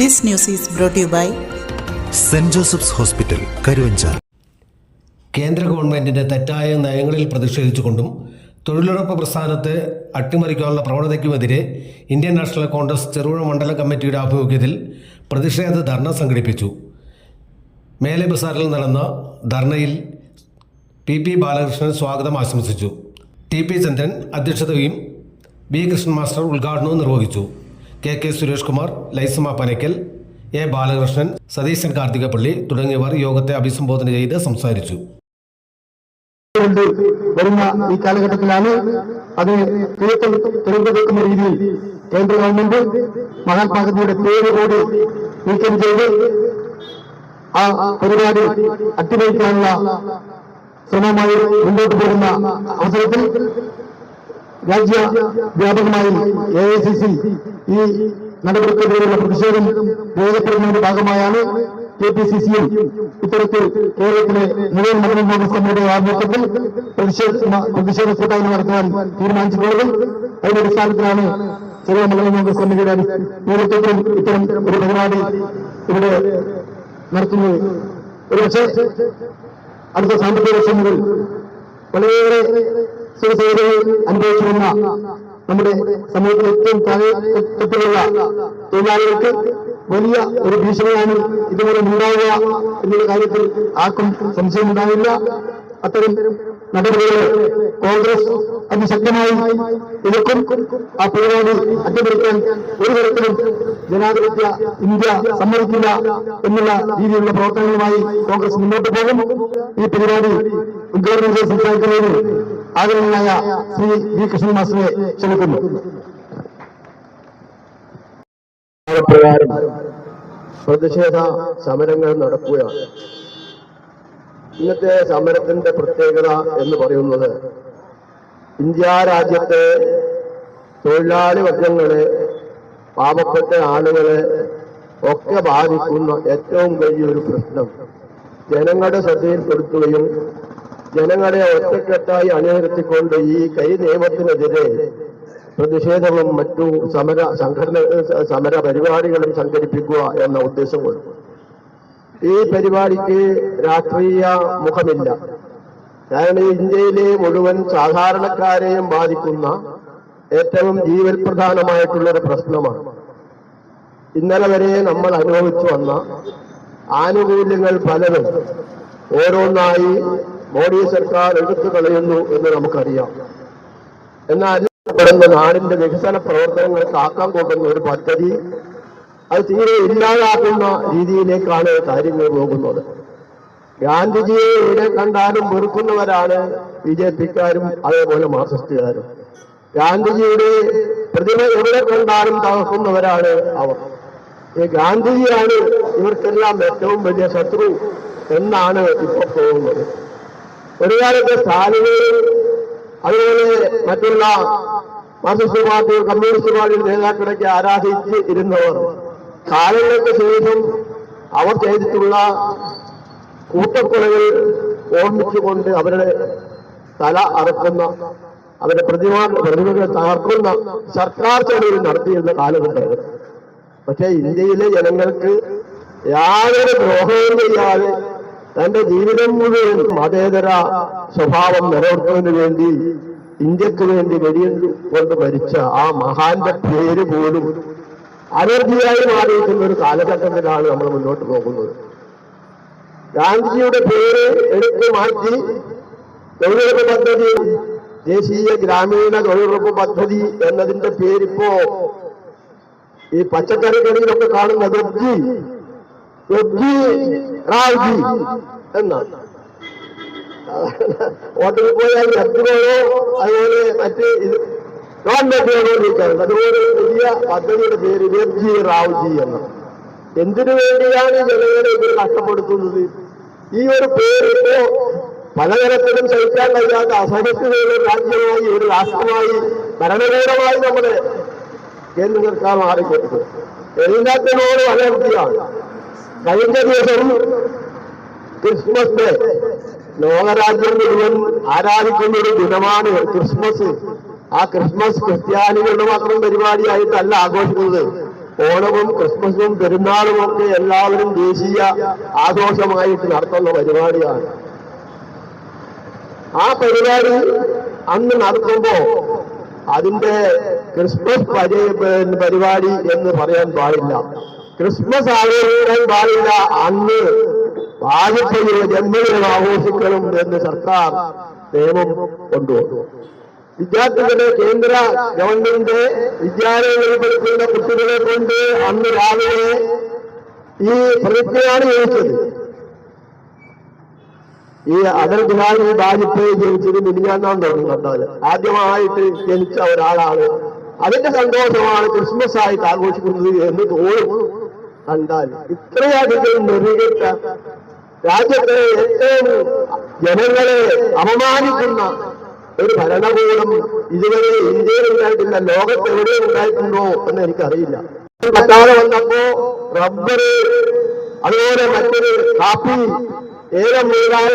This news is brought to you by saint Joseph's hospital Karuvanchal കേന്ദ്ര ഗവൺമെന്റിന്റെ തെറ്റായ നയങ്ങളിൽ പ്രതിഷേധിച്ചുകൊണ്ടും തൊഴിലുറപ്പ് പ്രസ്ഥാനത്തെ അട്ടിമറിക്കാനുള്ള പ്രവണതയ്ക്കുമെതിരെ ഇന്ത്യൻ നാഷണൽ കോൺഗ്രസ് ചെറുപുഴ മണ്ഡലം കമ്മിറ്റിയുടെ ആഭിമുഖ്യത്തിൽ പ്രതിഷേധ ധർണ സംഘടിപ്പിച്ചു. മേലെ ബസാറിൽ നടന്ന ധർണയിൽ പി പി ബാലകൃഷ്ണൻ സ്വാഗതം ആശംസിച്ചു. ടി പി ചന്ദ്രൻ അധ്യക്ഷതയും ബി കൃഷ്ണൻ മാസ്റ്റർ ഉദ്ഘാടനവും നിർവഹിച്ചു. K K Suresh Kumar Laisamma Panakkal A Balakrishnan Satheesan Karthikappally തുടങ്ങിയവർ യോഗത്തെ അഭിസംബോധന ചെയ്ത് സംസാരിച്ചു. വരുന്ന ഈ കാലഘട്ടത്തിലാണ് അത് തിരഞ്ഞെടുക്കുന്ന രീതിയിൽ കേന്ദ്ര ഗവൺമെന്റ് മഹാത്മാഗാന്ധിയുടെ പേര് കൂടി നീക്കം ചെയ്ത് ആ പരിപാടി അട്ടിമറിക്കാനുള്ള ശ്രമമായി മുന്നോട്ട് പോകുന്ന അവസരത്തിൽ രാജ്യ വ്യാപകമായി എ ഐ സി സി ഈ നടപടിക്കെതിരെയുള്ള പ്രതിഷേധം രേഖപ്പെടുന്നതിന്റെ ഭാഗമായാണ് കെ പി സി സിയും ഇത്തരത്തിൽ കേരളത്തിലെ മുഴുവൻ മണ്ഡലം കോൺഗ്രസ് കമ്മിറ്റിയുടെ ആഭിമുഖ്യത്തിൽ പ്രതിഷേധ കൂട്ടായ്മ നടത്താൻ തീരുമാനിച്ചിട്ടുള്ളത്. അതിന്റെ അടിസ്ഥാനത്തിലാണ് ചെറിയ മണ്ഡലം കോൺഗ്രസ് കമ്മിറ്റിയുടെ നേതൃത്വത്തിൽ ഇത്തരം ഒരു പരിപാടി ഇവിടെ നടത്തുന്നത്. ഒരുപക്ഷെ അടുത്ത സാമ്പത്തിക വർഷം മുതൽ വളരെയേറെ സുഖസൗകര്യങ്ങൾ അനുഭവിച്ചു നമ്മുടെ സമൂഹത്തിൽ ഏറ്റവും താഴെത്തട്ടിലുള്ള തൊഴിലാളികൾക്ക് വലിയ ഒരു ഭീഷണിയാണ് ഇതുപോലെ ഉണ്ടാവുക എന്നുള്ള കാര്യത്തിൽ ആർക്കും സംശയമുണ്ടാവില്ല. അത്തരം നടപടികളെ കോൺഗ്രസ് അതിശക്തമായി എതിർക്കും. ആ പരിപാടി അട്ടിമറിക്കാൻ ഒരു തരത്തിലും ജനാധിപത്യ ഇന്ത്യ സമ്മതിക്കില്ല എന്നുള്ള രീതിയിലുള്ള പ്രവർത്തനങ്ങളുമായി കോൺഗ്രസ് മുന്നോട്ട് പോകും. ഈ പരിപാടി ഉദ്ഘാടനം ചെയ്ത് സംസാരിക്കുന്നതിന് ആദരണീയനായ ശ്രീ വി കൃഷ്ണൻ മാസ്റ്ററെ ക്ഷണിക്കുന്നു പ്രതിഷേധ സമരങ്ങൾ നടക്കുകയാണ്. ഇന്നത്തെ സമരത്തിന്റെ പ്രത്യേകത എന്ന് പറയുന്നത് ഇന്ത്യ രാജ്യത്തെ തൊഴിലാളി വർഗങ്ങളെ പാവപ്പെട്ട ആളുകളെ ഒക്കെ ബാധിക്കുന്ന ഏറ്റവും വലിയൊരു പ്രശ്നം ജനങ്ങളുടെ ശ്രദ്ധയിൽപ്പെടുത്തുകയും ജനങ്ങളെ ഒറ്റക്കെട്ടായി അണിനിരത്തിക്കൊണ്ട് ഈ കൈ നിയമത്തിനെതിരെ പ്രതിഷേധവും മറ്റു സമര സംഘടന സമര പരിപാടികളും സംഘടിപ്പിക്കുക എന്ന ഉദ്ദേശം കൊണ്ട്. ഈ പരിപാടിക്ക് രാഷ്ട്രീയ മുഖമില്ല. കാരണം ഇന്ത്യയിലെ മുഴുവൻ സാധാരണക്കാരെയും ബാധിക്കുന്ന ഏറ്റവും ജീവൽ പ്രധാനമായിട്ടുള്ള ഒരു പ്രശ്നമാണ്. ഇന്നലെ വരെ നമ്മൾ അനുഭവിച്ചു വന്ന ആനുകൂല്യങ്ങൾ പലതും ഓരോന്നായി മോഡി സർക്കാർ എടുത്തു കളയുന്നു എന്ന് നമുക്കറിയാം. എന്നാൽ ഇവിടുന്ന് നാടിന്റെ വികസന പ്രവർത്തനങ്ങൾ കാക്കാൻ കൊണ്ടുവന്ന ഒരു പദ്ധതി അത് തീരെ ഇല്ലാതാക്കുന്ന രീതിയിലേക്കാണ് കാര്യങ്ങൾ പോകുന്നത്. ഗാന്ധിജിയെ എവിടെ കണ്ടാലും വെറുക്കുന്നവരാണ് ബി ജെ പിക്കാരും അതേപോലെ മാർക്സിസ്റ്റുകാരും. ഗാന്ധിജിയുടെ പ്രതിമ എവിടെ കണ്ടാലും തകർക്കുന്നവരാണ് അവർ. ഈ ഗാന്ധിജിയാണ് ഇവർക്കെല്ലാം ഏറ്റവും വലിയ ശത്രു എന്നാണ് ഇപ്പോൾ പോകുന്നത് ഒരു കാലത്ത് സ്റ്റാലിനെയും അതുപോലെ മറ്റുള്ള മാർക്സിസ്റ്റ് പാർട്ടി കമ്മ്യൂണിസ്റ്റ് പാർട്ടി നേതാക്കളൊക്കെ ആരാധിച്ച് ഇരുന്നവർ കാലങ്ങൾക്ക് ശേഷം അവർ ചെയ്തിട്ടുള്ള കൂട്ടക്കൊലകൾ ഓർമ്മിച്ചുകൊണ്ട് അവരുടെ തല അറക്കുന്ന അവരുടെ പ്രതിമ പ്രതിമകൾ തകർക്കുന്ന സർക്കാർ ചെലവിൽ നടത്തിയിരുന്ന കാലഘട്ടമായിരുന്നു. പക്ഷേ ഇന്ത്യയിലെ ജനങ്ങൾക്ക് യാതൊരു ദ്രോഹവും ചെയ്യാതെ തന്റെ ജീവിതം മുഴുവൻ മതേതര സ്വഭാവം നിലനിർത്തുന്നതിന് വേണ്ടി ഇന്ത്യയ്ക്ക് വേണ്ടി വെടിയുണ്ട് കൊണ്ട് മരിച്ച ആ മഹാന്റെ പേര് പോലും അനർജിയായി മാറിയിരിക്കുന്ന ഒരു കാലഘട്ടത്തിലാണ് നമ്മൾ മുന്നോട്ട് പോകുന്നത്. ഗാന്ധിജിയുടെ പേര് എടുത്തു മാറ്റി തൊഴിലുറപ്പ് പദ്ധതി ദേശീയ ഗ്രാമീണ തൊഴിലുറപ്പ് പദ്ധതി എന്നതിന്റെ പേരിപ്പോ ഈ പച്ചക്കറി കടയിലൊക്കെ കാണുന്ന ദൊബ്ജി റാവുജി എന്നാണ് ഹോട്ടലിൽ പോയാൽ എത്രയോ അതുപോലെ മറ്റ് ഇത് നോൺ ചോദിക്കാറുണ്ട് അതുപോലെ വലിയ പദ്ധതിയുടെ പേര് വെബ്ജി റാവുജി എന്ന്. എന്തിനു വേണ്ടിയാണ് ജനങ്ങളെ ഇത് കഷ്ടപ്പെടുത്തുന്നത്? ഈ ഒരു പേര് ഇപ്പോ പലതരത്തിലും സഹിക്കാൻ കഴിയാത്ത അസഹിഷ്ണുതയുടെ രാജ്യമായി ഒരു രാഷ്ട്രമായി ഭരണകൂടമായി നമ്മുടെ കേന്ദ്ര സർക്കാർ മാറിക്കൊടുത്തു എല്ലാത്തിനോട് അലർജിയാണ് കഴിഞ്ഞ ദിവസം ക്രിസ്മസ് ഡേ ലോകരാജ്യം മുഴുവൻ ആരാധിക്കുന്ന ഒരു ദിനമാണ് ക്രിസ്മസ് ആ ക്രിസ്മസ് ക്രിസ്ത്യാനികളുടെ മാത്രം പരിപാടിയായിട്ടല്ല ആഘോഷിക്കുന്നത്. ഓണവും ക്രിസ്മസും പെരുന്നാളും ഒക്കെ എല്ലാവരും ദേശീയ ആഘോഷമായിട്ട് നടത്തുന്ന പരിപാടിയാണ്. ആ പരിപാടി അന്ന് നടത്തുമ്പോ അതിന്റെ ക്രിസ്മസ് പരിപാടി എന്ന് പറയാൻ പാടില്ല. ക്രിസ്മസ് ആഘോഷിക്കാൻ പാടില്ല. അന്ന് വാജപ്പേയിലെ ജന്മദിനം ആഘോഷിക്കണം എന്ന് സർക്കാർ നിയമം കൊണ്ടുവന്നു. വിദ്യാർത്ഥികളെ കേന്ദ്ര ഗവൺമെന്റ് വിദ്യാലയങ്ങളിൽ പഠിക്കുന്ന കുട്ടികളെ കൊണ്ട് അന്ന് രാവിലെ ഈ പ്രതിജ്ഞയാണ് ചോദിച്ചത്. ഈ അടൽ ബിഹാരി വാജ്പേയി ജനിച്ചത് മിനിഞ്ഞാന്നാണ് തുടങ്ങുന്നത് ആദ്യമായിട്ട് ജനിച്ച ഒരാളാണ്. അതിന്റെ സന്തോഷമാണ് ക്രിസ്മസ് ആയിട്ട് ആഘോഷിക്കുന്നത് എന്ന് തോന്നും. കണ്ടാൽ ഇത്രയധികം നെറികെട്ട രാജ്യത്തെ ഏറ്റവും ജനങ്ങളെ അപമാനിക്കുന്ന ഒരു ഭരണകൂടം ഇതുവരെ ഇന്ത്യയിൽ ഉണ്ടായിട്ടില്ല ലോകത്ത് എവിടെ ഉണ്ടായിട്ടുണ്ടോ എന്ന് എനിക്കറിയില്ല. പറ്റാതെ വന്നപ്പോ റബ്ബർ അതുപോലെ മറ്റൊരു കാപ്പി ഏലം മുതലായ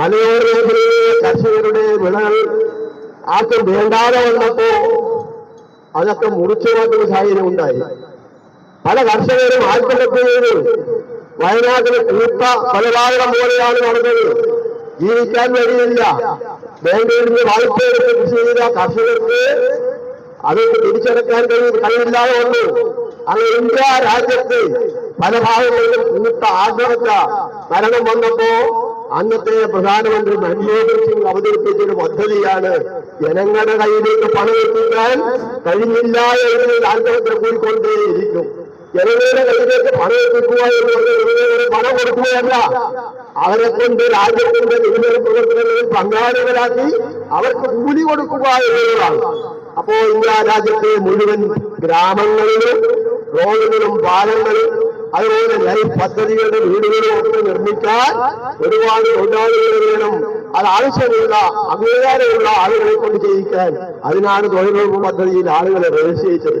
മലയോര മേഖലയിലെ കർഷകരുടെ വിളകൾ ആർക്കും വേണ്ടാതെ വന്നപ്പോ അതൊക്കെ മുറിച്ചു മാറ്റുന്ന സാഹചര്യം ഉണ്ടായി. പല കർഷകരും ആത്മഹത്യ ചെയ്തു വയനാട്ടിലെ കൂട്ട കൊലപാതകം പോലെയാണ് നടന്നത്. ജീവിക്കാൻ വഴിയില്ല ബാങ്കിൽ നിന്ന് വായ്പ എടുത്ത് കൃഷി ചെയ്ത കർഷകർക്ക് അതൊക്കെ തിരിച്ചടക്കാൻ കഴിയും കഴിവില്ലാതെ വന്നു. അങ്ങനെ ഇന്ത്യ രാജ്യത്ത് പല ഭാഗങ്ങളിലും കൂട്ട ആത്മഹത്യ മരണം വന്നപ്പോ അന്നത്തെ പ്രധാനമന്ത്രി മൻമോഹൻ സിംഗ് അവതരിപ്പിച്ചൊരു പദ്ധതിയാണ് ജനങ്ങളുടെ കയ്യിലേക്ക് പണം എത്തിക്കാൻ കഴിഞ്ഞില്ല എന്ന് ആത്മഹത്യ കൂടിക്കൊണ്ടേയിരിക്കും. ജനങ്ങളുടെ കയ്യിലേക്ക് പണം എത്തിക്കുക എന്ന് പറഞ്ഞാൽ പണം കൊടുക്കുകയല്ല അവരെ കൊണ്ട് രാജ്യത്തിന്റെ വിവിധ പ്രവർത്തനങ്ങളിൽ പങ്കാളികളാക്കി അവർക്ക് കൂലി കൊടുക്കുക എന്നുള്ളതാണ്. അപ്പോ ഇന്ത്യ രാജ്യത്തെ മുഴുവൻ ഗ്രാമങ്ങളിലും റോഡുകളും പാലങ്ങളും അതുപോലെ ലൈഫ് പദ്ധതികളുടെ വീടുകളും ഒക്കെ നിർമ്മിക്കാൻ ഒരുപാട് തൊഴിലാളികൾ വേണം. അത് ആവശ്യമുള്ള അംഗീകാരമുള്ള ആളുകളെ കൊണ്ട് ചെയ്യിക്കാൻ അതിനാണ് തൊഴിലുറപ്പ് പദ്ധതിയിൽ ആളുകളെ രജിസ്റ്റർ ചെയ്തത്